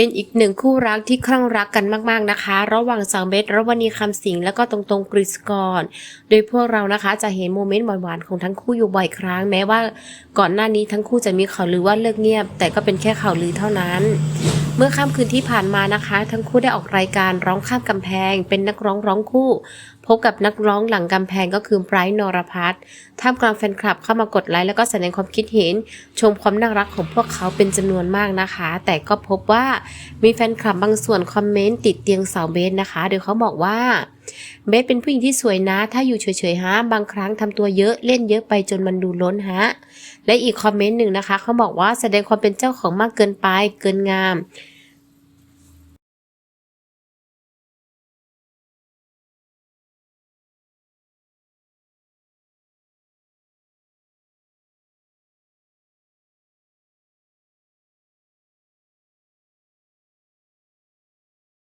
เป็นอีกหนึ่งคู่รักที่คลั่งรักกันมากๆนะคะ ระหว่างสาวเบสรวณีคำสิงแล้วก็ตรงตรงกริสกร โดยพวกเรานะคะจะเห็นโมเมนต์หวานๆของทั้งคู่อยู่บ่อยครั้ง แม้ว่าก่อนหน้านี้ทั้งคู่จะมีข่าวลือว่าเลิกเงียบ แต่ก็เป็นแค่ข่าวลือเท่านั้น เมื่อค่ำคืนที่ผ่านมานะคะ ทั้งคู่ได้ออกรายการร้องข้ามกำแพง เป็นนักร้องร้องคู่ พบกับนักร้องหลังกำแพงก็คือไบรท์นรพัฒน์ท่ามกลางแฟนคลับเข้ามากดไลค์แล้วก็แสดงความคิดเห็น ชมความน่ารักของพวกเขาเป็นจำนวนมากนะคะ แต่ก็พบว่ามีแฟนคลับบางส่วนคอมเมนต์ติดเตียงสาวเบสนะคะโดยเขาบอกว่า เบสเป็นผู้หญิงที่สวยนะ ถ้าอยู่เฉยๆฮะ บางครั้งทำตัวเยอะเล่นเยอะไปจนมันดูล้นฮะ และอีกคอมเมนต์หนึ่งนะคะเขาบอกว่าแสดงความเป็นเจ้าของมากเกินไปเกินงาม